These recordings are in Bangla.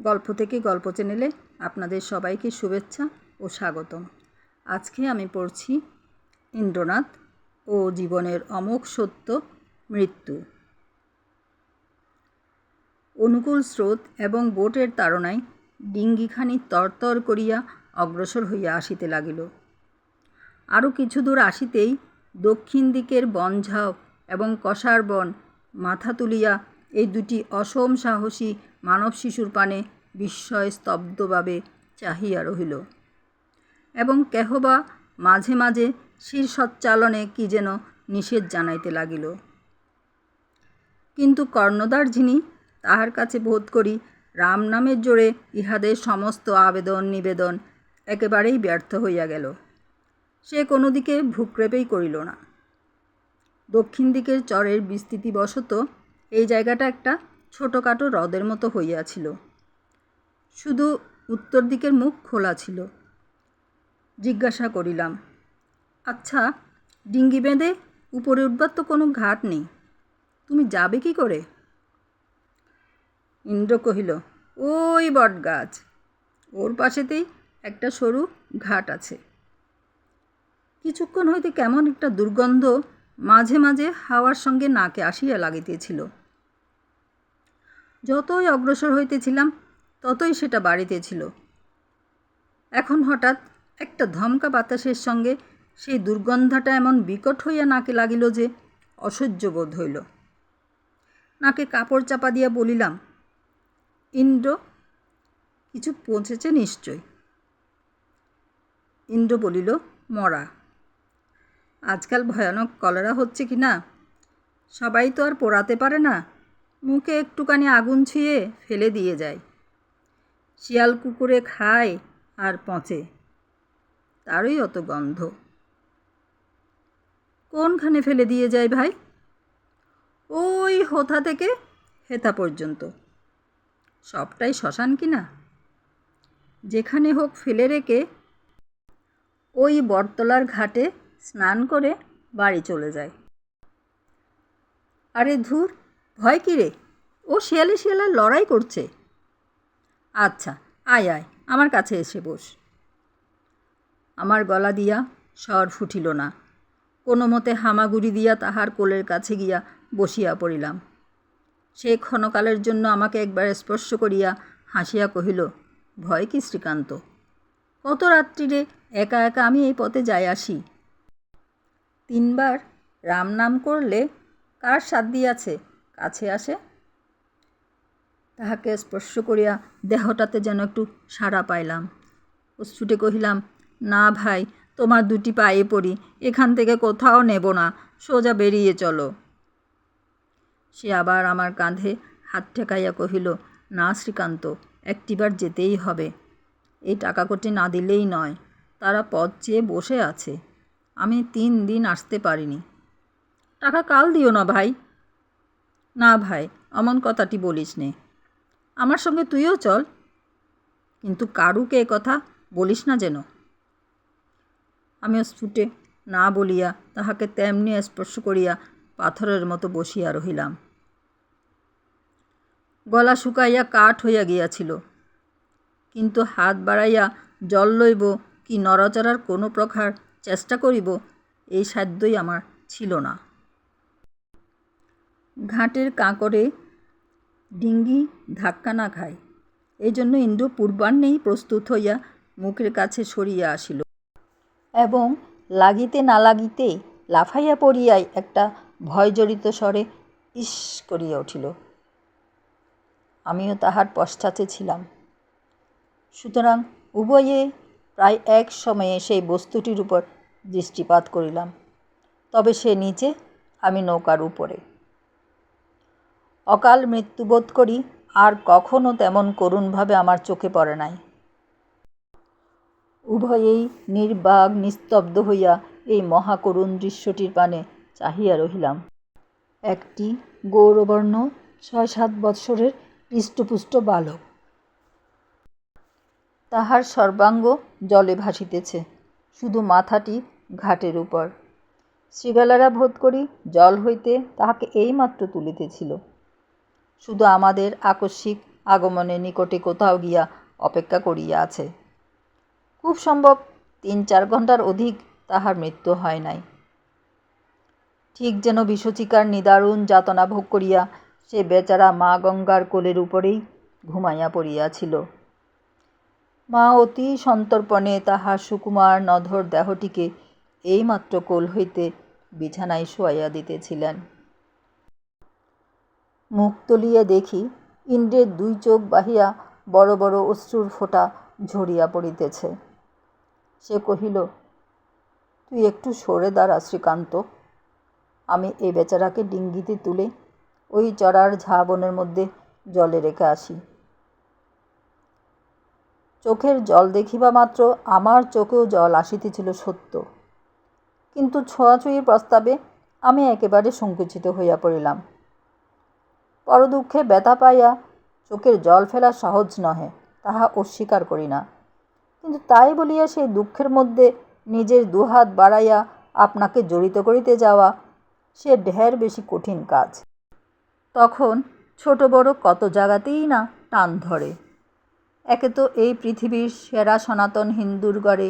গল্প থেকে গল্প চ্যানেলে আপনাদের সবাইকে শুভেচ্ছা ও স্বাগতম। আজকে আমি পড়ছি ইন্দ্রনাথ ও জীবনের অমোঘ সত্য মৃত্যু। অনুকূল স্রোত এবং বোটের তাড়নায় ডিঙ্গিখানি তরতর করিয়া অগ্রসর হইয়া আসিতে লাগিল। আরও কিছু দূর আসিতেই দক্ষিণ দিকের বনঝাও এবং কষার বন মাথা তুলিয়া এই দুটি অসম সাহসী মানব শিশুর পানে বিস্ময় স্তব্ধভাবে চাহিয়া রহিল। এবং কেহবা মাঝে মাঝে শীর্ষচ্চালনে কি যেন নিষেধ জানাইতে লাগিল। কিন্তু কর্ণদার যিনি, তাহার কাছে বোধ করি রাম নামের জোরে ইহাদের সমস্ত আবেদন, নিবেদন একেবারেই ব্যর্থ হইয়া গেল। সে কোনো দিকে ভূক্রেপেই করিল না। দক্ষিণ দিকের চরের বিস্তৃতিবশত এই জায়গাটা একটা ছোটোখাটো হ্রদের মতো হইয়াছিল। শুধু উত্তর দিকের মুখ খোলা ছিল। জিজ্ঞাসা করিলাম আচ্ছা ডিঙ্গি বেঁধে উপরে উঠবার তো কোনো ঘাট নেই, তুমি যাবে কি করে? ইন্দ্র কহিল, ওই বট গাছ ওর পাশেতেই একটা সরু ঘাট আছে। কিছুক্ষণ হইতে কেমন একটা দুর্গন্ধ মাঝে মাঝে হাওয়ার সঙ্গে নাকে আসিয়া লাগিতেছিল। যতই অগ্রসর হইতেছিলাম, ততই সেটা বাড়িতেছিল এখন হঠাৎ একটা ধমকা বাতাসের সঙ্গে সেই দুর্গন্ধাটা এমন বিকট হইয়া নাকে লাগিল যে অসহ্য বোধ হইল। নাকে কাপড় চাপা দিয়া বলিলাম, ইন্দ্র, কিছু পৌঁছেছে নিশ্চয়? ইন্দ্র বলিল, মরা। আজকাল ভয়ানক কলেরা হচ্ছে কি না? সবাই তো আর পোড়াতে পারে না। মুখে একটুখানি আগুন ছুঁয়ে ফেলে দিয়ে যায়। শিয়াল কুকুরে খায় আর পচে। তারই অত গন্ধ। কোনখানে ফেলে দিয়ে যায় ভাই? ওই হোথা থেকে হেথা পর্যন্ত। সবটাই শ্মশান কি না? যেখানে হোক ফেলে রেখে ওই বটতলার ঘাটে স্নান করে বাড়ি চলে যায়। আরে ধুর ভয় কী রে? ও শিয়ালে শিয়ালে লড়াই করছে। আচ্ছা আয় আয়, আমার কাছে এসে বস। আমার গলা দিয়া স্বর ফুটিল না। কোনো মতে হামাগুড়ি দিয়া তাহার কোলের কাছে গিয়া বসিয়া পড়িলাম। সে ক্ষণকালের জন্য আমাকে একবার স্পর্শ করিয়া হাসিয়া কহিল, ভয় কি শ্রীকান্ত? কত রাত্রিরে একা একা আমি এই পথে যাই আসি? তিনবার রাম নাম করলে কার সাথ দিয়াছে কাছে আসে। তাহাকে স্পর্শ করিয়া দেহটাতে যেন একটু সাড়া পাইলাম। অশ্রুটে কহিলাম, না ভাই, তোমার দুটি পায়ে পড়ি, এখান থেকে কোথাও নেব না, সোজা বেরিয়ে চলো। সে আবার আমার কাঁধে হাত ঠেকাইয়া কহিল, না শ্রীকান্ত, একটিবার যেতেই হবে। এই টাকা কোটি না দিলেই নয়, তারা পথ চেয়ে বসে আছে। আমি তিন দিন আসতে পারিনি। টাকা কাল দিও না ভাই না ভাই, অমন কথাটি বলিস নে। আমার সঙ্গে তুইও চল। কিন্তু কারুকে এ কথা বলিস না যেন? আমি ছুটে না বলিয়া তাহাকে তেমনি স্পর্শ করিয়া পাথরের মতো বসিয়া রহিলাম। গলা শুকাইয়া কাঠ হইয়া গিয়াছিল। কিন্তু হাত বাড়াইয়া জল লইব কি নড়াচড়ার কোনো প্রকার চেষ্টা করিব, এই সাধ্যই আমার ছিল না। ঘাটের কাঁকরে ডিঙ্গি ধাক্কা না খায়। এই জন্য ইন্দ্র পূর্বাহ্নেই প্রস্তুত হইয়া মুখের কাছে সরিয়া আসিল এবং লাগিতে না লাগিতে লাফাইয়া পড়িয়াই একটা ভয়জড়িত স্বরে ইস করিয়া উঠিল। আমিও তাহার পশ্চাতে ছিলাম। সুতরাং উভয়ে প্রায় এক সময়ে সেই বস্তুটির উপর দৃষ্টিপাত করিলাম। তবে সে নিচে, আমি নৌকার উপরে। অকাল মৃত্যুবোধ করি, আর কখনো তেমন করুণভাবে আমার চোখে পড়ে নাই। উভয়েই নির্বাগ নিস্তব্ধ হইয়া এই মহাকরুণ দৃশ্যটির পানে চাহিয়া রহিলাম। একটি গৌরবর্ণ ছয় সাত বৎসরের হৃষ্টপুষ্ট বালক। তাহার সর্বাঙ্গ জলে ভাসিতেছে, শুধু মাথাটি ঘাটের উপর। শৃগালারা বোধ করি জল হইতে তাহাকে এইমাত্র তুলিতেছিল। শুধু আমাদের আকস্মিক আগমনে নিকটে কোথাও গিয়া অপেক্ষা করিয়া আছে। খুব সম্ভব তিন চার ঘণ্টার অধিক তাহার মৃত্যু হয় নাই। ঠিক যেন বিষচিকার নিদারুণ যাতনা ভোগ করিয়া সে বেচারা মা গঙ্গার কোলের উপরেই ঘুমাইয়া পড়িয়াছিল। মা অতি সন্তর্পণে তাহার সুকুমার নধর দেহটিকে এইমাত্র কোল হইতে বিছানায় শোয়াইয়া দিতেছিলেন। মুখ তুলিয়া দেখি ইন্দ্রের দুই চোখ বাহিয়া বড় বড় অশ্রুর ফোঁটা ঝরিয়া পড়িতেছে। সে কহিল, তুই একটু সরে দাঁড়া শ্রীকান্ত। আমি এই বেচারাকে ডিঙ্গিতে তুলে ওই চড়ার ঝাবনের মধ্যে জলে রেখে আসি। চোখের জল দেখিবা মাত্র আমার চোখেও জল আসিতেছিল সত্য। কিন্তু ছোঁয়াছুঁয়ির প্রস্তাবে আমি একেবারে সংকুচিত হইয়া পড়িলাম। পরদুঃখে ব্যথা পাইয়া চোখের জল ফেলা সহজ নহে, তাহা অস্বীকার করি না। কিন্তু তাই বলিয়া সেই দুঃখের মধ্যে নিজের দুহাত বাড়াইয়া আপনাকে জড়িত করিতে যাওয়া, সে ঢের বেশি কঠিন কাজ। তখন ছোট বড় কত জায়গাতেই না টান ধরে। একে তো এই পৃথিবীর সেরা সনাতন হিন্দুর গড়ে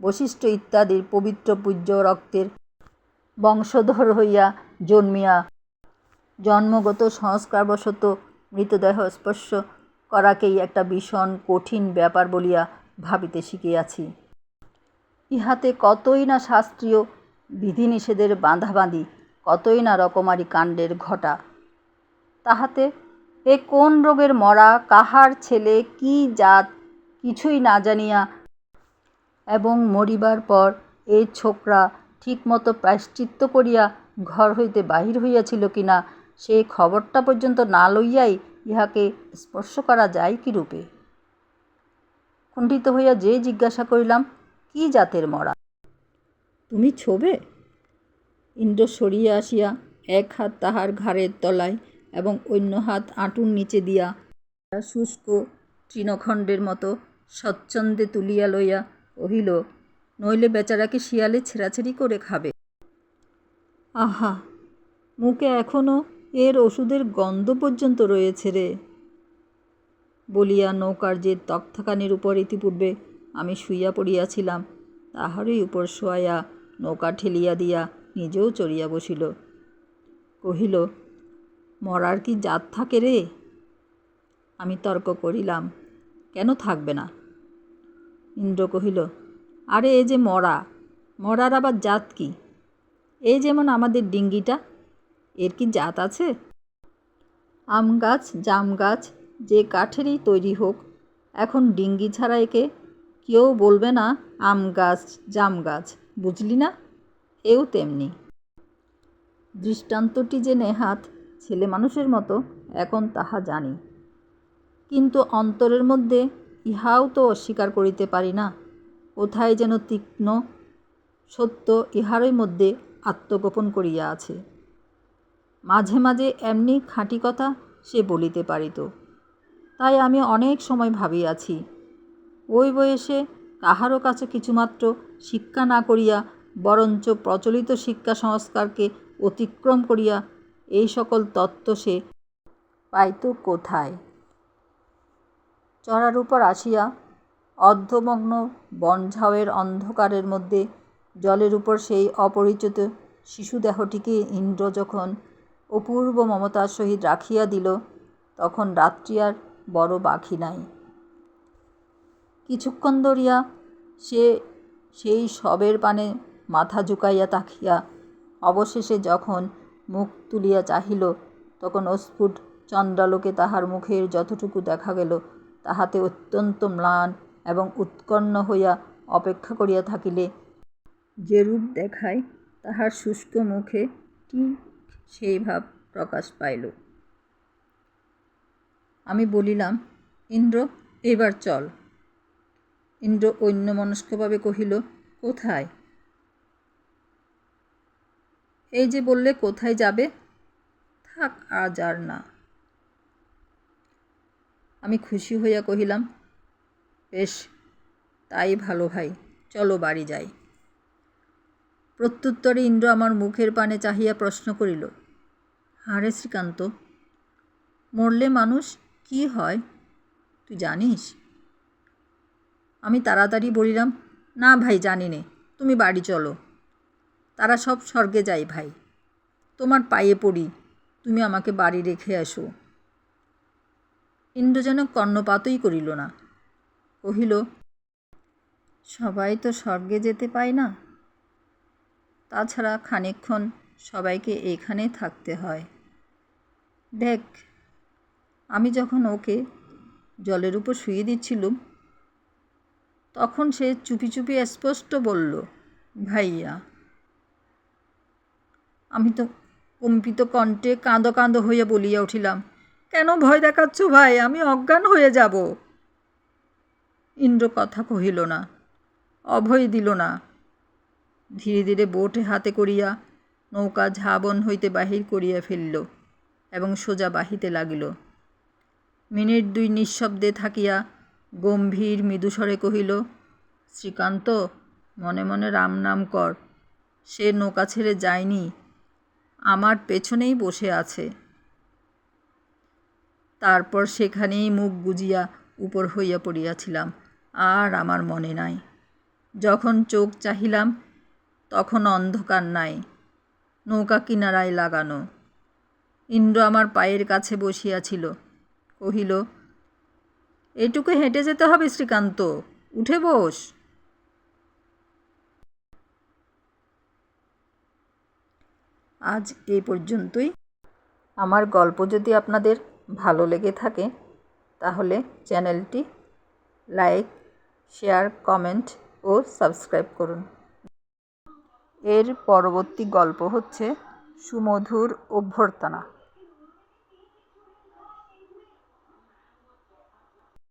বশিষ্ঠ ইত্যাদির পবিত্র পূজ্য রক্তের বংশধর হইয়া জন্মিয়া জন্মগত সংস্কারবশত মৃতদেহ স্পর্শ করাকেই একটা ভীষণ কঠিন ব্যাপার বলিয়া ভাবিতে শিখিয়াছি। ইহাতে কতই না শাস্ত্রীয় বিধিনিষেধের বাঁধাবাঁধি, কতই না রকমারি কাণ্ডের ঘটা। তাহাতে এ কোন রোগের মরা, কাহার ছেলে, কি জাত, কিছুই না জানিয়া এবং মরিবার পর এ ছোকরা ঠিকমতো প্রায়শ্চিত্ত করিয়া ঘর হইতে বাহির হইয়াছিল কিনা সেই খবরটা পর্যন্ত না লইয়াই ইহাকে স্পর্শ করা যায় কি রূপে কুণ্ঠিত হইয়া যে জিজ্ঞাসা করিলাম, কি জাতের মরা? তুমি ছোবে? ইন্দ্র সরিয়া আসিয়া এক হাত তাহার ঘাড়ের তলায় এবং অন্য হাত আঁটুর নিচে দিয়া শুষ্ক তৃণখণ্ডের মতো স্বচ্ছন্দে তুলিয়া লইয়া কহিল, নইলে বেচারাকে শিয়ালে ছেঁড়াছেড়ি করে খাবে। আহা! মুখে এখনও এর ওষুধের গন্ধ পর্যন্ত রয়েছে রে। বলিয়া নৌকার যে তক্তাখানির উপর ইতিপূর্বে আমি শুইয়া পড়িয়াছিলাম, তাহারই উপর শোয়াইয়া নৌকা ঠেলিয়া দিয়া নিজেও চড়িয়া বসিল। কহিল, মরার কি জাত থাকে রে? আমি তর্ক করিলাম, কেন থাকবে না? ইন্দ্র কহিল, আরে এ যে মরা, মরার আবার জাত কি? এই যেমন আমাদের ডিঙ্গিটা এর কি জাত আছে? আম গাছ, জাম গাছ, যে কাঠেরই তৈরি হোক। এখন ডিঙ্গি ছাড়া একে কেউ বলবে না আম গাছ, জাম গাছ, বুঝলি না? এও তেমনি। দৃষ্টান্তটি যে নেহাত ছেলে মানুষের মতো, এখন তাহা জানি। কিন্তু অন্তরের মধ্যে ইহাও তো অস্বীকার করিতে পারি না। কোথায় যেন তীক্ষ্ণ সত্য ইহারই মধ্যে আত্মগোপন করিয়া আছে। মাঝে মাঝে এমনি খাঁটি কথা সে বলিতে পারিত। তাই আমি অনেক সময় ভাবিয়াছি, ওই বয়সে কাহারও কাছে কিছুমাত্র শিক্ষা না করিয়া বরঞ্চ প্রচলিত শিক্ষা সংস্কারকে অতিক্রম করিয়া এই সকল তত্ত্ব সে পাইত কোথায়? চড়ার উপর আসিয়া অর্ধমগ্ন বনঝাওয়ের অন্ধকারের মধ্যে জলের উপর সেই অপরিচিত শিশু দেহটিকে ইন্দ্র যখন অপূর্ব মমতার সহিত রাখিয়া দিল, তখন রাত্রি আর বড় বাকি নাই। কিছুক্ষণ ধরিয়া সে সেই সবের পানে মাথা ঝুঁকাইয়া তাকিয়া অবশেষে যখন মুখ তুলিয়া চাহিল, তখন অস্ফুট চন্দ্রালোকে তাহার মুখের যতটুকু দেখা গেল, তাহাতে অত্যন্ত ম্লান এবং উৎকণ্ণ হইয়া অপেক্ষা করিয়া থাকিলে যে রূপ দেখায় তাহার শুষ্ক মুখে ঠিক সেই ভাব প্রকাশ পাইল। আমি বলিলাম, ইন্দ্র, এবার চল। ইন্দ্র অন্যমনস্কভাবে কহিল, কোথায়? এই যে বললে কোথায় যাবে? থাক, আজ আর না। আমি খুশি হইয়া কহিলাম, বেশ, তাই ভালো ভাই, চলো বাড়ি যাই। প্রত্যুত্তরে ইন্দ্র আমার মুখের পানে চাহিয়া প্রশ্ন করিল হারে শ্রীকান্ত, মরলে মানুষ কি হয়? তুই জানিস? আমি তাড়াতাড়ি বলিলাম, না ভাই, জানি নে, তুমি বাড়ি চলো। তারা সব স্বর্গে যায় ভাই। তোমার পায়ে পড়ি, তুমি আমাকে বাড়ি রেখে আসো। ইন্দ্র যেন কর্ণপাতই করিল না। কহিল, সবাই তো স্বর্গে যেতে পায় না। তাছাড়া খানিকক্ষণ সবাইকে এখানে থাকতে হয়। দেখ, আমি যখন ওকে জলের উপর শুয়ে দিচ্ছিলুম, তখন সে চুপি চুপি স্পষ্ট বলল, ভাইয়া, আমি তো কম্পিত কণ্ঠে কাঁদো কাঁদো হয়ে বলিয়া উঠিলাম, কেন ভয় দেখাচ্ছ ভাই? আমি অজ্ঞান হয়ে যাব। ইন্দ্র কথা কহিল না, অভয় দিল না। ধীরে ধীরে বোটে হাতে করিয়া নৌকা ঝাবন হইতে বাহির করিয়া ফেলিল এবং সোজা বাহিতে লাগিল। মিনিট দুই নিঃশব্দে থাকিয়া গম্ভীর মৃদুস্বরে কহিল, শ্রীকান্ত, মনে মনে রাম নাম কর, সে নৌকা ছেড়ে যায়নি, আমার পেছনেই বসে আছে তারপর সেখানেই মুখ গুজিয়া উপর হইয়া পড়িয়াছিলাম, আর আমার মনে নাই। যখন চোখ চাহিলাম তখন অন্ধকার নাই, নৌকা কিনারায় লাগানো। ইন্দ্র আমার পায়ের কাছে বসিয়াছিল, কহিল, এটুকু হেঁটে যেতে হবে শ্রীকান্ত, উঠে বস। আজ এই পর্যন্তই। আমার গল্প যদি আপনাদের ভালো লেগে থাকে, তাহলে চ্যানেলটি লাইক, শেয়ার, কমেন্ট ও সাবস্ক্রাইব করুন। এর পরবর্তী গল্প হচ্ছে সুমধুর অভ্যর্থনা।